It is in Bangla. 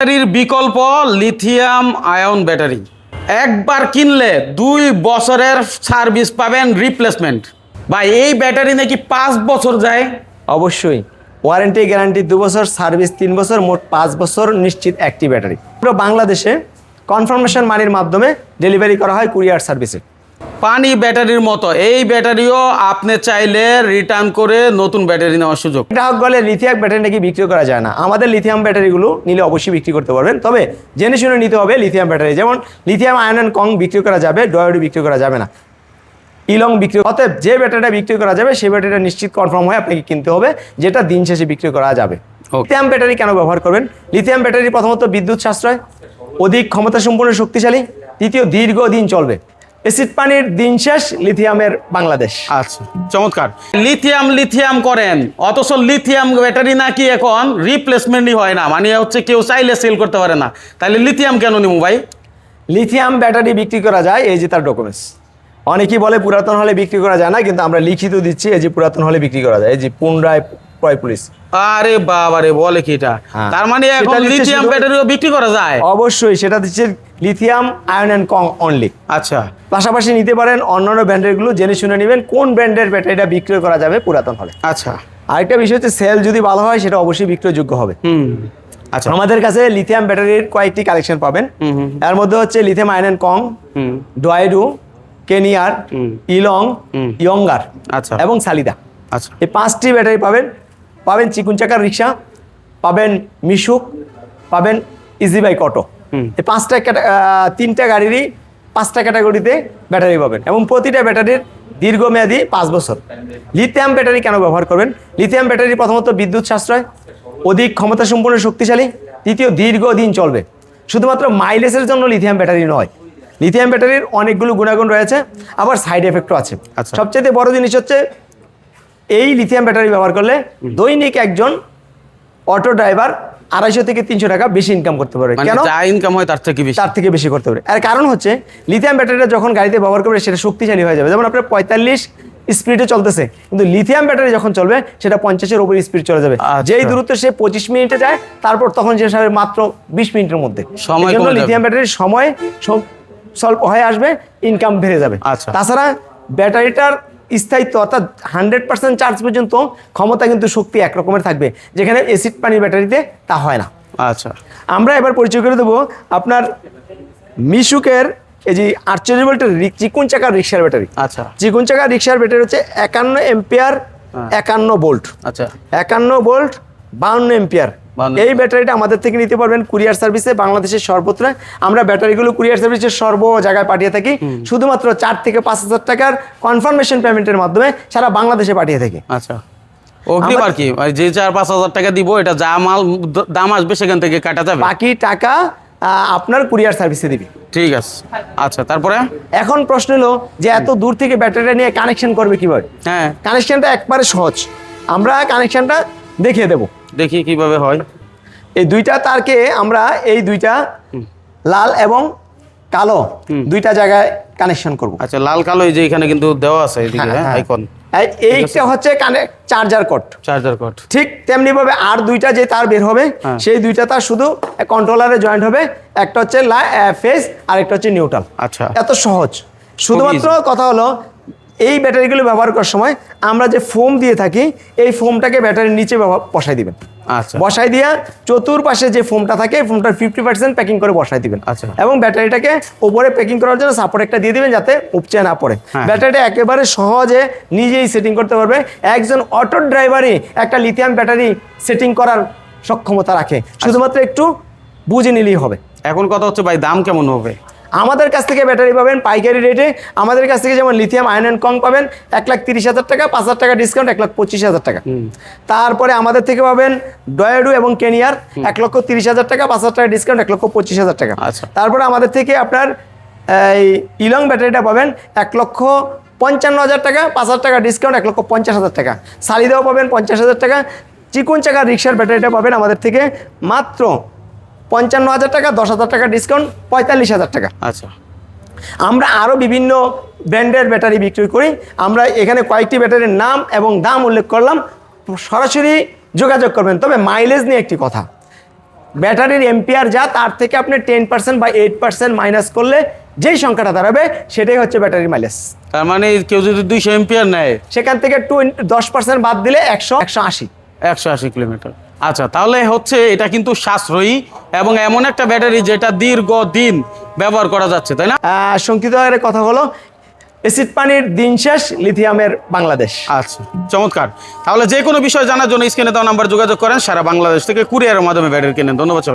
ব্যাটারির বিকল্প লিথিয়াম আয়ন ব্যাটারি। একবার কিনলে দুই বছরের সার্ভিস পাবেন রিপ্লেসমেন্ট। বা এই ব্যাটারি নাকি পাঁচ বছর যায়? অবশ্যই। ওয়ারেন্টি, গ্যারান্টি দু বছর, সার্ভিস তিন বছর, মোট পাঁচ বছর নিশ্চিত একটি ব্যাটারি। পুরো বাংলাদেশে কনফার্মেশন মানির মাধ্যমে ডেলিভারি করা হয় কুরিয়ার সার্ভিসে। পানি ব্যাটারির মতো। এই ব্যাটারিও আপনি চাইলে রিটার্ন করে নতুন ব্যাটারি নেওয়ার সুযোগ। গ্রাহক বলে লিথিয়াম ব্যাটারি নাকি বিক্রি করা যায় না? আমাদের লিথিয়াম ব্যাটারিগুলো নিলে অবশ্যই বিক্রি করতে পারবেন। তবে জেনে শুনে নিতে হবে লিথিয়াম ব্যাটারি। যেমন লিথিয়াম আয়ন অ্যান্ড কং বিক্রি করা যাবে ডয়োডি বিক্রি করা যাবে না। ইলং বিক্রি অতএব যে ব্যাটারিটা বিক্রি করা যাবে সেই ব্যাটারিটা নিশ্চিত কনফার্ম হয়ে আপনাকে কিনতে হবে যেটা দিন শেষে বিক্রি করা যাবে. লিথিয়াম ব্যাটারি কেন ব্যবহার করবেন? লিথিয়াম ব্যাটারি প্রথমত বিদ্যুৎ সাশ্রয় অধিক ক্ষমতা সম্পন্ন শক্তিশালী দ্বিতীয় দীর্ঘদিন চলবে। এসিড পানির দিন শেষ লিথিয়ামের বাংলাদেশ। আচ্ছা চমৎকার। লিথিয়াম লিথিয়াম করেন অথচ লিথিয়াম ব্যাটারি নাকি এখন রিপ্লেসমেন্টই হয় না মানে হচ্ছে কেউ চাইলে সেল করতে পারে না। তাহলে লিথিয়াম কেন নিবো ভাই? লিথিয়াম ব্যাটারি বিক্রি করা যায় এই যে তার ডকুমেন্টস অনেকেই বলে পুরাতন হলে বিক্রি করা যায় না কিন্তু আমরা লিখিত দিচ্ছি এই যে পুরাতন হলে বিক্রি করা যায় এই যে পুনরায় ক্রয় পুলিশ। আরে বাবারে বলে কি এটা? হ্যাঁ। তার মানে এখন লিথিয়াম ব্যাটারিও বিক্রি করা যায়? অবশ্যই সেটা দিচ্ছে লিথিয়াম আয়ন অ্যান্ড কং অনলি। আচ্ছা। পাশাপাশি নিতে পারেন অন্যান্য ব্র্যান্ডেরগুলো জেনে শুনে নেবেন কোন ব্র্যান্ডের ব্যাটারিটা বিক্রয় করা যাবে পুরাতন হলে। আচ্ছা। আরেকটা বিষয় হচ্ছে সেল যদি ভালো হয় সেটা অবশ্যই বিক্রয়যোগ্য হবে। হুম। আচ্ছা। আমাদের কাছে লিথিয়াম ব্যাটারির কয়েকটি কালেকশন পাবেন। এর মধ্যে হচ্ছে লিথিয়াম আয়ন অ্যান্ড কং ডয়েডু কেনিয়ার ইলং। ইয়ঙ্গার আচ্ছা। এবং সালিদা। আচ্ছা। এই পাঁচটি ব্যাটারি পাবেন। পাবেন চিকুন চাকার রিক্সা পাবেন মিশুক পাবেন ইজি বাইক অটো এই পাঁচটা তিনটা গাড়িরই পাঁচটা ক্যাটাগরিতে ব্যাটারি পাবেন এবং প্রতিটা ব্যাটারির দীর্ঘমেয়াদী পাঁচ বছর। লিথিয়াম ব্যাটারি কেন ব্যবহার করবেন? লিথিয়াম ব্যাটারি প্রথমত বিদ্যুৎ সাশ্রয় অধিক ক্ষমতা সম্পন্ন শক্তিশালী দ্বিতীয় দীর্ঘদিন চলবে। শুধুমাত্র মাইলেজের জন্য লিথিয়াম ব্যাটারি নয় লিথিয়াম ব্যাটারির অনেকগুলো গুণাগুণ রয়েছে আবার সাইড এফেক্টও আছে। আচ্ছা। সবচেয়ে বড় জিনিস হচ্ছে এই লিথিয়াম ব্যাটারি ব্যবহার করলে দৈনিক একজন অটো ড্রাইভার আড়াইশো থেকে তিনশো টাকা বেশি ইনকাম করতে পারবে। মানে কেন? যা ইনকাম হয় তার থেকে বেশি। তার থেকে বেশি করতে পারবে। আর কারণ হচ্ছে লিথিয়াম ব্যাটারিটা যখন গাড়িতে ব্যবহার করবে সেটা শক্তিশালী হয়ে যাবে। যেমন আপনার পঁয়তাল্লিশ স্পিডে চলতেছে কিন্তু লিথিয়াম ব্যাটারি যখন চলবে সেটা পঞ্চাশের উপর স্পিড চলে যাবে। আচ্ছা। যেই দূরত্ব সে পঁচিশ মিনিটে যায় তারপর তখন যে সাবে মাত্র বিশ মিনিটের মধ্যে। সময়। লিথিয়াম ব্যাটারির সময় সব- স্বল্প হয়ে আসবে ইনকাম বেড়ে যাবে। আচ্ছা। তাছাড়া ব্যাটারিটার স্থায়িত্ব অর্থাৎ হান্ড্রেড পার্সেন্ট চার্জ পর্যন্ত ক্ষমতা কিন্তু শক্তি একরকমের থাকবে যেখানে এসিড পানির ব্যাটারিতে তা হয় না। আচ্ছা। আমরা এবার পরিচয় করে দেবো আপনার মিশুকের এই যে আটচল্লিশ ভোল্টের চিকুন চাকার রিক্সার ব্যাটারি। আচ্ছা। চিকুন চাকার রিক্সার ব্যাটারি হচ্ছে একান্ন এম্পিয়ার হ্যাঁ। একান্ন ভোল্ট। আচ্ছা। একান্ন ভোল্ট বাউন্ন এম্পিয়ার। 52 এই ব্যাটারিটা আমাদের থেকে নিতে পারবেন কুরিয়ার সার্ভিসে বাংলাদেশের সর্বত্র। আমরা ব্যাটারিগুলো কুরিয়ার সার্ভিসের সর্ব জায়গায় পাঠিয়ে থাকি। শুধুমাত্র চার থেকে পাঁচ হাজার টাকার কনফার্মেশন পেমেন্টের মাধ্যমে সারা বাংলাদেশে পাঠিয়ে থাকি। আচ্ছা। অগ্রিম আর কি মানে যে চার পাঁচ হাজার টাকা দিব এটা যা মাল দাম আসবে সেখান থেকে কাটা যাবে? বাকি টাকা আপনার কুরিয়ার সার্ভিসে দিবি। ঠিক আছে। আচ্ছা তারপরে? এখন প্রশ্ন হলো যে এত দূর থেকে ব্যাটারিটা নিয়ে কানেকশন করবে কীভাবে? হ্যাঁ। কানেকশনটা একবারে সহজ। আমরা কানেকশনটা দেখিয়ে দেব। দেখি কীভাবে হয়। এই দুইটা তারকে আমরা এই দুইটা লাল এবং কালো দুইটা জায়গায় কানেকশন করব। আচ্ছা লাল কালো এই যে এখানে কিন্তু দেওয়া আছে এদিকে হ্যাঁ আইকন এইটা হচ্ছে চার্জার কট চার্জার কট ঠিক তেমনি ভাবে আর দুইটা যে তার বের হবে হ্যাঁ। সেই দুইটা তার শুধু কন্ট্রোলারে জয়েন্ট হবে একটা হচ্ছে ফেস আর একটা হচ্ছে নিউট্রাল আচ্ছা। এত সহজ। শুধুমাত্র কথা হলো এই ব্যাটারিগুলো ব্যবহার করার সময় আমরা যে ফোম দিয়ে থাকি এই ফোমটাকে ব্যাটারির নিচে বসাই দিবেন। আচ্ছা। বসাই দিয়া চতুর্পাশে যে ফোমটা থাকে ফোমটার ফিফটি পার্সেন্ট প্যাকিং করে বসাই দিবেন। আচ্ছা। এবং ব্যাটারিটাকে উপরে প্যাকিং করার জন্য সাপোর্ট একটা দিয়ে দিবেন যাতে উপচে না পড়ে। হ্যাঁ। ব্যাটারিটা একেবারে সহজে নিজেই সেটিং করতে পারবে। একজন অটো ড্রাইভারই একটা লিথিয়াম ব্যাটারি সেটিং করার সক্ষমতা রাখে। আচ্ছা। শুধুমাত্র একটু বুঝে নিলেই হবে। এখন কথা হচ্ছে ভাই দাম কেমন হবে? আমাদের কাছ থেকে ব্যাটারি পাবেন পাইকারি রেটে আমাদের কাছ থেকে যেমন লিথিয়াম আয়ন অ্যান্ড কং পাবেন এক লাখ তিরিশ হাজার টাকা পাঁচ হাজার টাকা ডিসকাউন্ট এক লাখ পঁচিশ হাজার টাকা। তারপরে আমাদের থেকে পাবেন ডয়েডু এবং কেনিয়ার এক লক্ষ তিরিশ হাজার টাকা পাঁচ হাজার টাকা ডিসকাউন্ট এক লক্ষ পঁচিশ হাজার টাকা। আচ্ছা। তারপরে আমাদের থেকে আপনার এই ইলং ব্যাটারিটা পাবেন এক লক্ষ পঞ্চান্ন হাজার টাকা পাঁচ হাজার টাকা ডিসকাউন্ট এক লক্ষ পঞ্চাশ হাজার টাকা। সালিদাও পাবেন পঞ্চাশ হাজার টাকা। চিকুন চাকা রিক্সার ব্যাটারিটা পাবেন আমাদের থেকে মাত্র পঞ্চান্ন হাজার টাকা দশ হাজার টাকা ডিসকাউন্ট পঁয়তাল্লিশ হাজার টাকা। আচ্ছা। আমরা আরও বিভিন্ন ব্র্যান্ডের ব্যাটারি বিক্রি করি। আমরা এখানে কয়েকটি ব্যাটারির নাম এবং দাম উল্লেখ করলাম। সরাসরি যোগাযোগ করবেন। তবে মাইলেজ নিয়ে একটি কথা। ব্যাটারির এম্পিয়ার যা তার থেকে আপনি টেন পার্সেন্ট বা এইট পার্সেন্ট মাইনাস করলে যেই সংখ্যাটা দাঁড়াবে সেটাই হচ্ছে ব্যাটারির মাইলেজ তার মানে কেউ যদি দুইশো এম্পিয়ার নেয় সেখান থেকে টু দশ পার্সেন্ট বাদ দিলে একশো একশো আশি। একশো আশি কিলোমিটার। আচ্ছা তাহলে হচ্ছে এটা কিন্তু সাশ্রয়ী এবং এমন একটা ব্যাটারি যেটা দীর্ঘদিন ব্যবহার করা যাচ্ছে তাই না? সংক্ষিপ্ত কথা হলো এসিড পানির দিন শেষ লিথিয়ামের বাংলাদেশ। আচ্ছা চমৎকার। তাহলে যে কোনো বিষয় জানার জন্য স্ক্রিনে দেওয়া নাম্বার যোগাযোগ করেন সারা বাংলাদেশ থেকে কুরিয়ারের মাধ্যমে ব্যাটারি কেনেন। ধন্যবাদ।